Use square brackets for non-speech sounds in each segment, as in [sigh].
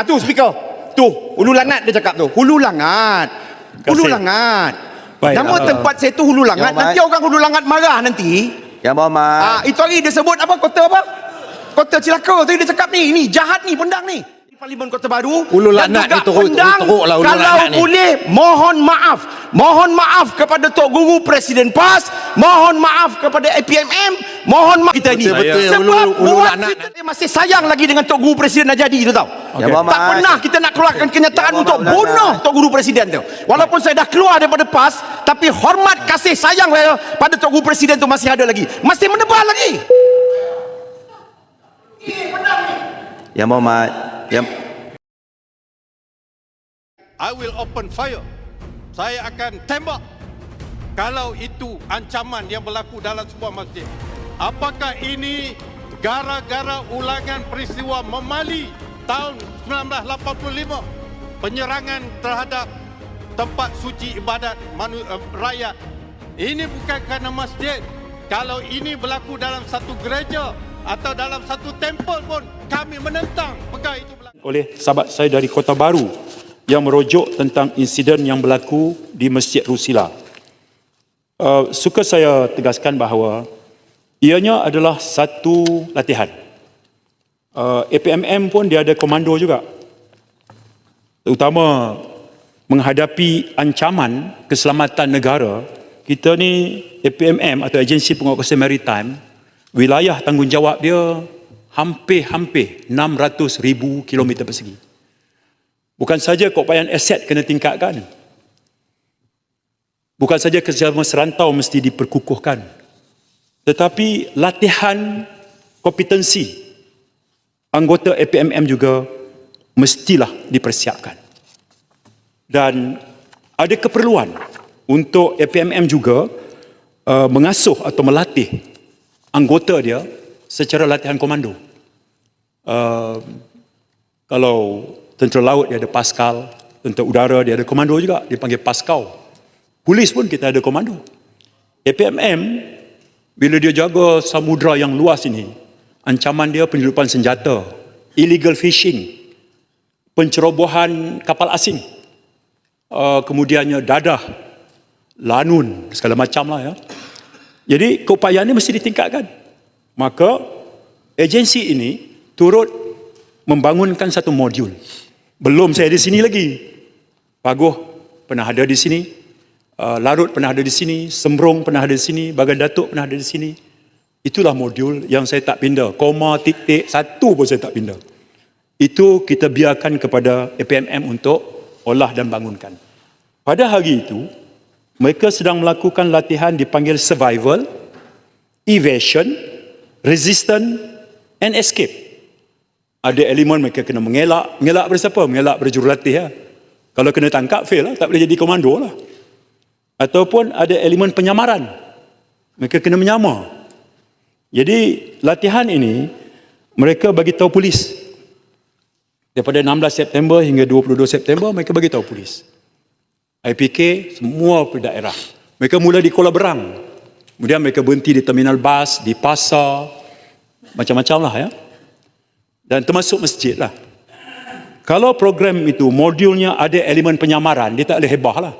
Ah tu speaker. Tu, hulu langat dia cakap tu. Hulu langat. Hulu Kasih. langat. Baik, Nama ah. tempat saya tu hulu langat. Yang. Nanti orang hulu langat marah nanti. Yang Berhormat. Ah itu hari dia sebut apa kota apa? Kota Cilaka tu dia cakap ni, ni jahat ni pendang ni. Parlimen Kota Baru Hulu langat ni teruk- pendang, teruk lah hulu kalau langat ni. boleh mohon maaf mohon maaf kepada Tok Guru Presiden PAS mohon maaf kepada APMM mohon maaf kita ni sebab buat langat. kita masih sayang lagi dengan Tok Guru Presiden Najadi tu tau Yang Berhormat. tak pernah kita nak keluarkan kenyataan Yang untuk bunuh. Tok Guru Presiden tu walaupun saya dah keluar daripada PAS tapi hormat kasih sayang saya pada Tok Guru Presiden tu masih ada lagi masih menebal lagi Yang Berhormat. Yang I will open fire. Saya akan tembak kalau itu ancaman yang berlaku dalam sebuah masjid. Apakah ini gara-gara ulangan peristiwa memali tahun 1985 penyerangan terhadap tempat suci ibadat manu, uh, rakyat. Ini bukan kerana masjid. Kalau ini berlaku dalam satu gereja atau dalam satu tempel pun kami menentang perkara itu berlaku. oleh sahabat saya dari Kota Baru yang merujuk tentang insiden yang berlaku di Masjid Rusila. Uh, suka saya tegaskan bahawa ianya adalah satu latihan. Uh, APMM pun dia ada komando juga. Terutama menghadapi ancaman keselamatan negara, kita ni APMM atau Agensi Penguatkuasaan Maritime, wilayah tanggungjawab dia hampir-hampir 600 ribu kilometer persegi. Bukan saja keupayaan aset kena tingkatkan. Bukan saja kerjasama serantau mesti diperkukuhkan. Tetapi latihan kompetensi anggota APMM juga mestilah dipersiapkan. Dan ada keperluan untuk APMM juga uh, mengasuh atau melatih anggota dia secara latihan komando. Uh, kalau tentera laut dia ada Pascal, tentera udara dia ada komando juga, dia panggil Pascal. Polis pun kita ada komando. APMM bila dia jaga samudra yang luas ini, ancaman dia penyeludupan senjata, illegal fishing, pencerobohan kapal asing, uh, kemudiannya dadah, lanun, segala macam lah ya. Jadi keupayaan ini mesti ditingkatkan. Maka agensi ini turut membangunkan satu modul. Belum saya di sini lagi. Paguh pernah ada di sini. Uh, Larut pernah ada di sini. Sembrong pernah ada di sini. Bagan Datuk pernah ada di sini. Itulah modul yang saya tak pindah. Koma, titik, satu pun saya tak pindah. Itu kita biarkan kepada APMM untuk olah dan bangunkan. Pada hari itu, mereka sedang melakukan latihan dipanggil survival, evasion, resistance and escape. Ada elemen mereka kena mengelak. Mengelak pada siapa? Mengelak pada jurulatih. Ya. Kalau kena tangkap, fail lah. Tak boleh jadi komando lah. Ataupun ada elemen penyamaran. Mereka kena menyamar. Jadi latihan ini, mereka bagi tahu polis. Daripada 16 September hingga 22 September, mereka bagi tahu polis. IPK semua per daerah. Mereka mula di Kuala Berang. Kemudian mereka berhenti di terminal bas, di pasar, macam-macam lah ya. Dan termasuk masjid lah. Kalau program itu modulnya ada elemen penyamaran, dia tak boleh hebah lah.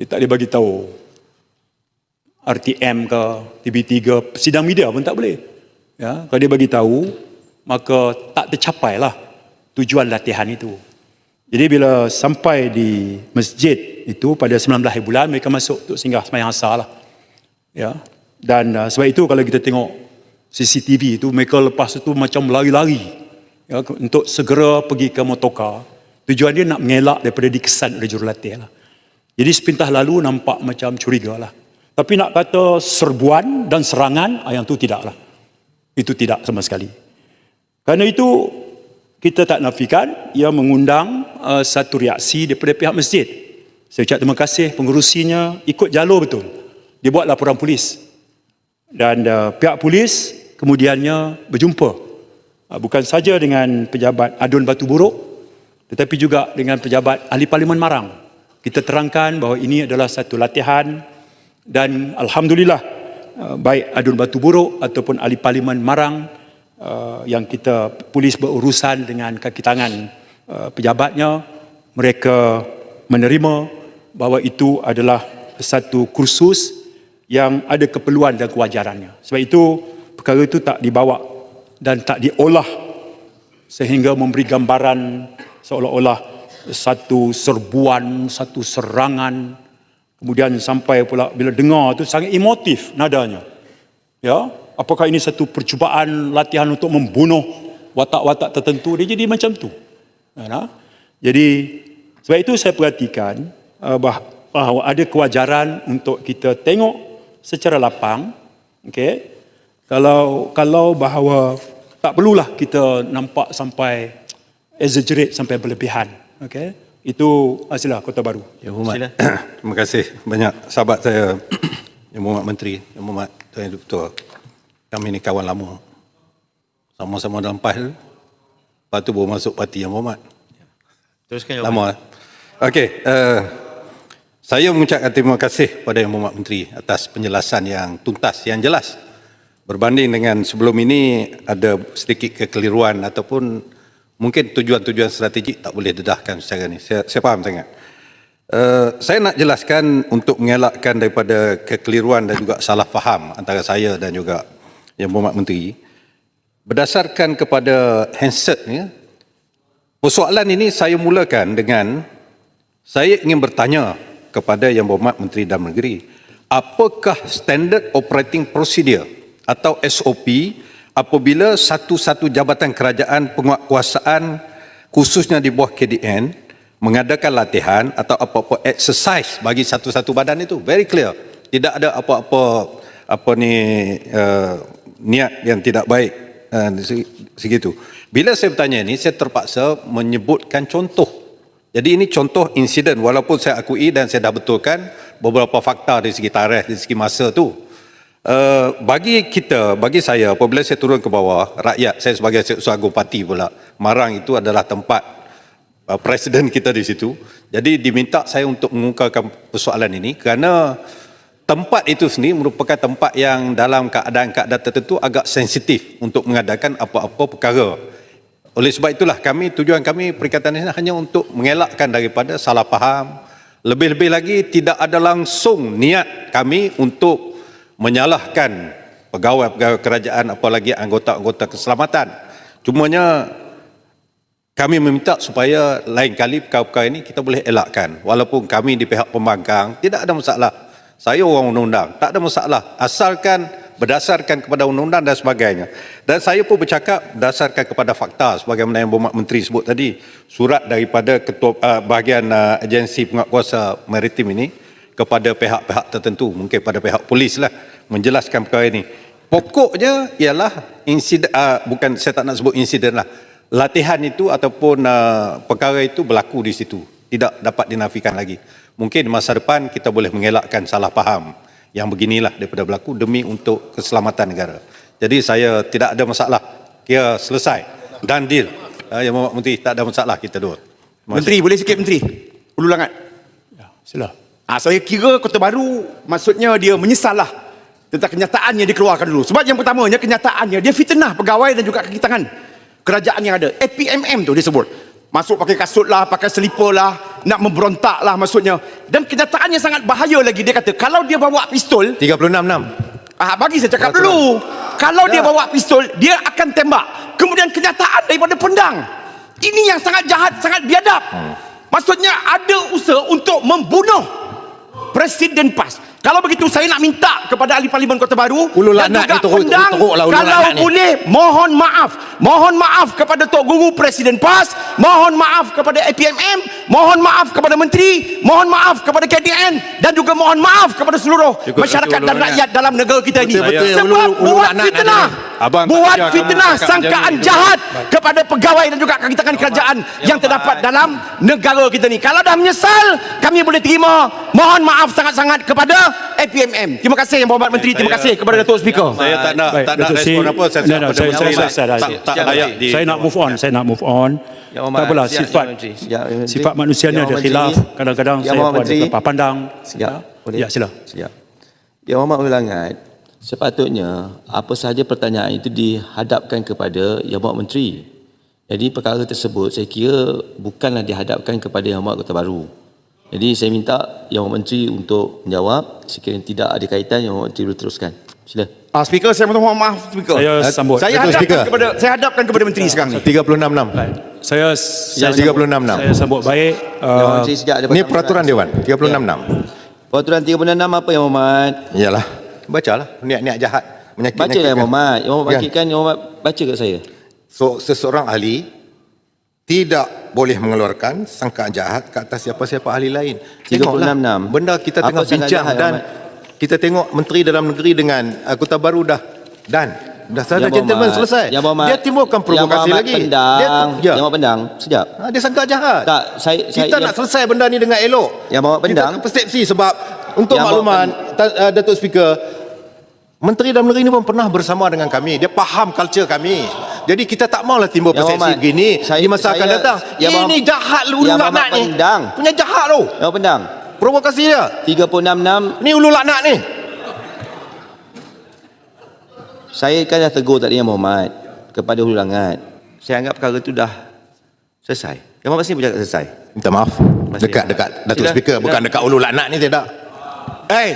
Dia tak boleh bagi tahu RTM ke, TV3, sidang media pun tak boleh. Ya, kalau dia bagi tahu, maka tak tercapai lah tujuan latihan itu. Jadi bila sampai di masjid itu pada 19 hari bulan mereka masuk untuk singgah sembahyang asar lah. Ya. Dan uh, sebab itu kalau kita tengok CCTV itu mereka lepas itu macam lari-lari ya, untuk segera pergi ke motoka. Tujuan dia nak mengelak daripada dikesan oleh jurulatih lah. Jadi sepintah lalu nampak macam curiga lah. Tapi nak kata serbuan dan serangan, ah, yang tu tidak lah. Itu tidak sama sekali. Kerana itu kita tak nafikan ia mengundang uh, satu reaksi daripada pihak masjid. Saya ucap terima kasih pengurusinya ikut jalur betul. Dia buat laporan polis. Dan uh, pihak polis kemudiannya berjumpa uh, bukan saja dengan pejabat Adun Batu Buruk tetapi juga dengan pejabat ahli parlimen Marang. Kita terangkan bahawa ini adalah satu latihan dan alhamdulillah uh, baik Adun Batu Buruk ataupun ahli parlimen Marang uh, yang kita polis berurusan dengan kaki tangan uh, pejabatnya mereka menerima bahawa itu adalah satu kursus yang ada keperluan dan kewajarannya. Sebab itu perkara itu tak dibawa dan tak diolah sehingga memberi gambaran seolah-olah satu serbuan, satu serangan kemudian sampai pula bila dengar tu sangat emotif nadanya. Ya, apakah ini satu percubaan latihan untuk membunuh watak-watak tertentu dia jadi macam tu. Ya? Jadi sebab itu saya perhatikan uh, bahawa ada kewajaran untuk kita tengok secara lapang okey kalau kalau bahawa tak perlulah kita nampak sampai exaggerate sampai berlebihan okey itu hasillah kota baru Ya Muhammad. [clears throat] Terima kasih banyak sahabat saya [clears throat] Yang Muhammad Menteri, Yang Muhammad Tuan Yang Ketua. Kami ni kawan lama. Sama-sama dalam PAS. Lepas tu baru masuk parti Yang Muhammad. Teruskan Lama. jawapan. Okey, uh, saya mengucapkan terima kasih kepada Yang Muhammad Menteri atas penjelasan yang tuntas, yang jelas. Berbanding dengan sebelum ini ada sedikit kekeliruan ataupun mungkin tujuan-tujuan strategik tak boleh dedahkan secara ni. Saya, saya faham sangat. Uh, saya nak jelaskan untuk mengelakkan daripada kekeliruan dan juga salah faham antara saya dan juga Yang Berhormat Menteri. Berdasarkan kepada handset ni, persoalan ini saya mulakan dengan saya ingin bertanya kepada Yang Berhormat Menteri Dalam Negeri, apakah standard operating procedure atau SOP apabila satu-satu jabatan kerajaan penguatkuasaan khususnya di bawah KDN mengadakan latihan atau apa-apa exercise bagi satu-satu badan itu very clear. Tidak ada apa-apa apa ni uh, niat yang tidak baik uh, segitu. Bila saya bertanya ini saya terpaksa menyebutkan contoh. Jadi ini contoh insiden walaupun saya akui dan saya dah betulkan beberapa fakta dari segi tarikh dari segi masa tu Uh, bagi kita, bagi saya, apabila saya turun ke bawah, rakyat, saya sebagai agung parti pula, Marang itu adalah tempat uh, presiden kita di situ. Jadi diminta saya untuk mengungkapkan persoalan ini kerana tempat itu sendiri merupakan tempat yang dalam keadaan-keadaan tertentu agak sensitif untuk mengadakan apa-apa perkara. Oleh sebab itulah kami, tujuan kami perikatan ini hanya untuk mengelakkan daripada salah faham. Lebih-lebih lagi tidak ada langsung niat kami untuk menyalahkan pegawai-pegawai kerajaan apalagi anggota-anggota keselamatan. Cumanya kami meminta supaya lain kali perkara-perkara ini kita boleh elakkan. Walaupun kami di pihak pembangkang tidak ada masalah. Saya orang undang-undang, tak ada masalah. Asalkan berdasarkan kepada undang-undang dan sebagainya. Dan saya pun bercakap berdasarkan kepada fakta sebagaimana yang Berhormat Menteri sebut tadi. Surat daripada ketua uh, bahagian uh, agensi penguatkuasa maritim ini kepada pihak-pihak tertentu, mungkin pada pihak polis lah menjelaskan perkara ini. Pokoknya ialah insiden, uh, bukan saya tak nak sebut insiden lah, latihan itu ataupun uh, perkara itu berlaku di situ. Tidak dapat dinafikan lagi. Mungkin di masa depan kita boleh mengelakkan salah faham yang beginilah daripada berlaku demi untuk keselamatan negara. Jadi saya tidak ada masalah. Kira selesai. Dan deal. Uh, yang Muhammad Menteri, tak ada masalah kita dua. Menteri boleh sikit menteri. Ulu langat. ya sila Ah, saya kira Kota Baru maksudnya dia menyesal lah tentang kenyataan yang dikeluarkan dulu. Sebab yang pertamanya kenyataannya dia fitnah pegawai dan juga kaki tangan kerajaan yang ada. APMM tu disebut. Masuk pakai kasut lah, pakai selipar lah, nak memberontak lah maksudnya. Dan kenyataannya sangat bahaya lagi. Dia kata kalau dia bawa pistol, 36 6. ah, bagi saya cakap dulu. Kalau dia bawa pistol, dia akan tembak. Kemudian kenyataan daripada pendang. Ini yang sangat jahat, sangat biadab. Maksudnya ada usaha untuk membunuh Presiden PAS. Kalau begitu saya nak minta kepada ahli parlimen Kota Baru Ulu dan juga pendang teruk lah ulu kalau boleh mohon maaf. Mohon maaf kepada Tok Guru Presiden PAS, mohon maaf kepada APMM, mohon maaf kepada menteri, mohon maaf kepada KDN dan juga mohon maaf kepada seluruh Cukup, masyarakat dan rakyat dalam negara kita ini. Betul, betul. Sebab Ulu- ulu buat fitnah. Abang Buat fitnah sangkaan jahat kepada pegawai dan juga kaki tangan kerajaan yang terdapat dalam negara kita ni. Kalau dah menyesal, kami boleh terima. Mohon maaf sangat-sangat kepada APMM. Terima kasih Yang Berhormat Menteri. Terima kasih kepada Datuk Speaker. Saya tak nak tak nak respon apa saya lah. tak. Tak layak di saya nak move on saya nak move on tak apalah sifat sifat manusianya Ya, ada khilaf kadang-kadang Ya, saya pun ada tempat pandang ya sila. Ya Muhammad Ulangat, sepatutnya apa sahaja pertanyaan itu dihadapkan kepada Yang Muhammad Menteri. Jadi perkara tersebut saya kira bukanlah dihadapkan kepada Yang Amat Kota Baru. Jadi saya minta Yang Menteri untuk menjawab. Sekiranya tidak ada kaitan Yang Amat Menteri boleh teruskan. Sila. Ah, speaker saya mohon maaf speaker. Saya Eh, sambut. Saya Betul, hadapkan speaker. kepada saya hadapkan kepada menteri sekarang ni. 36-6. Saya saya 36-6. Saya sambut baik. Uh, ada Ini peraturan Dewan. 36-6. Peraturan 36 apa Yang Amat? Iyalah. Bacalah. Niat-niat jahat. Menyakit Baca lah Yang Amat Ya. bangkitkan Yang Amat baca kat saya. So, seseorang ahli tidak boleh mengeluarkan sangkaan jahat ke atas siapa-siapa ahli lain. 36. Benda kita Apa tengah sangkaan bincang jahat, dan? Kita tengok Menteri Dalam Negeri dengan uh, Kota Baru dah dan dah ada Yang gentleman selesai. Yang Berhormat. Dia timbulkan Yang provokasi Berhormat lagi. Pendang. Dia, ya. Berhormat Pendang. Sekejap. Ha, dia sangka jahat. Tak, saya- kita saya- nak selesai benda ni dengan elok. Yang Berhormat Pendang. Kita persepsi sebab untuk Yang makluman Ta- uh, Datuk Speaker Menteri Dalam Negeri ni pun pernah bersama dengan kami. Dia faham culture kami. Jadi kita tak maulah timbul Yang persepsi Berhormat, begini saya- di masa akan saya- datang. Yang Ini jahat lu Berhormat laknat ni. Punya jahat tu. Berhormat Pendang. Provokasi dia. 366 Ni ulu laknat ni. Saya kan dah tegur tadi Yang Berhormat kepada Hulu Langat. Saya anggap perkara tu dah selesai. Yang Berhormat sini bercakap selesai. Minta maaf. Masih. Dekat dekat Datuk Sila. Speaker Sila. bukan dekat ulu laknat ni tidak. Eh,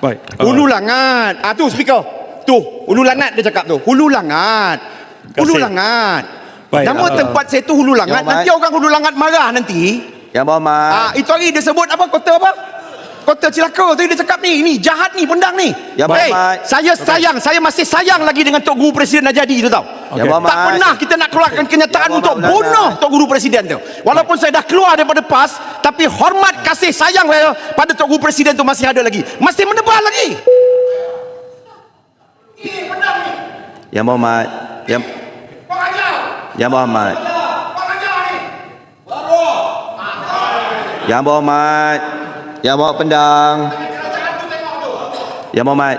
baik. Uh, hulu langat. Ah tu speaker. Tu, hulu langat dia cakap tu. Hulu langat. Hulu Kasih. langat. Baik, Nama ah. tempat saya tu hulu langat. Nanti orang hulu langat marah nanti. Yang Berhormat. Ah, itu hari dia sebut apa? Kota apa? Kota Cilaka tu dia cakap ni. Ini jahat ni pendang ni. Ya, hey, Mat. saya sayang, saya masih sayang lagi dengan Tok Guru Presiden Najadi tu tau. Ya, Okey. Mat. Tak pernah kita nak keluarkan kenyataan Ya, untuk bunuh. Tok Guru Presiden tu. Walaupun saya dah keluar daripada PAS, tapi hormat kasih sayang saya pada Tok Guru Presiden tu masih ada lagi. Masih menebal lagi. Yang Berhormat. Yang Yang Berhormat. Yang Berhormat. Yang Berhormat Pendang. Yang Berhormat.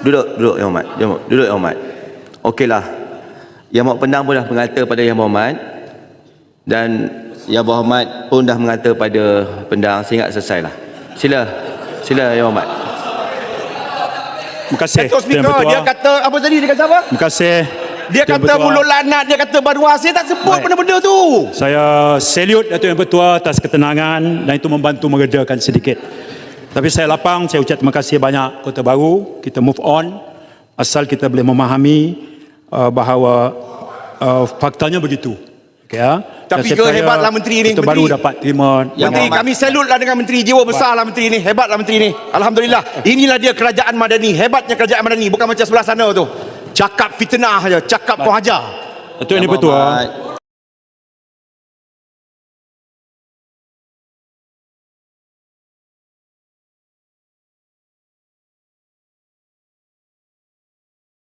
Duduk, duduk Yang Berhormat. Yang Berhormat. Duduk Yang Berhormat. Okeylah. Yang Berhormat Pendang pun dah mengata pada Yang Berhormat. Dan Yang Berhormat pun dah mengata pada Pendang. Saya ingat selesai lah. Sila. Sila Yang Berhormat. Terima kasih. Tuan Speaker, dia kata apa tadi dia kata apa? Terima kasih. Dia Tuan kata mulut lanat, dia kata baruah. Saya tak sebut Baik. benda-benda tu. Saya salute Datuk Yang Bertua atas ketenangan dan itu membantu meredakan sedikit. Tapi saya lapang, saya ucap terima kasih banyak Kota Baru. Kita move on asal kita boleh memahami uh, bahawa uh, faktanya begitu. Okay, ya? Tapi ke hebatlah menteri ni, Kota menteri. Baru dapat terima. Menteri kami salute lah dengan menteri jiwa besar lah menteri ni. Hebatlah menteri ni. Alhamdulillah. Inilah dia kerajaan madani. Hebatnya kerajaan madani. Bukan macam sebelah sana tu. Cakap fitnah aja, cakap kau hajar. Datuk Yang. Berhormat.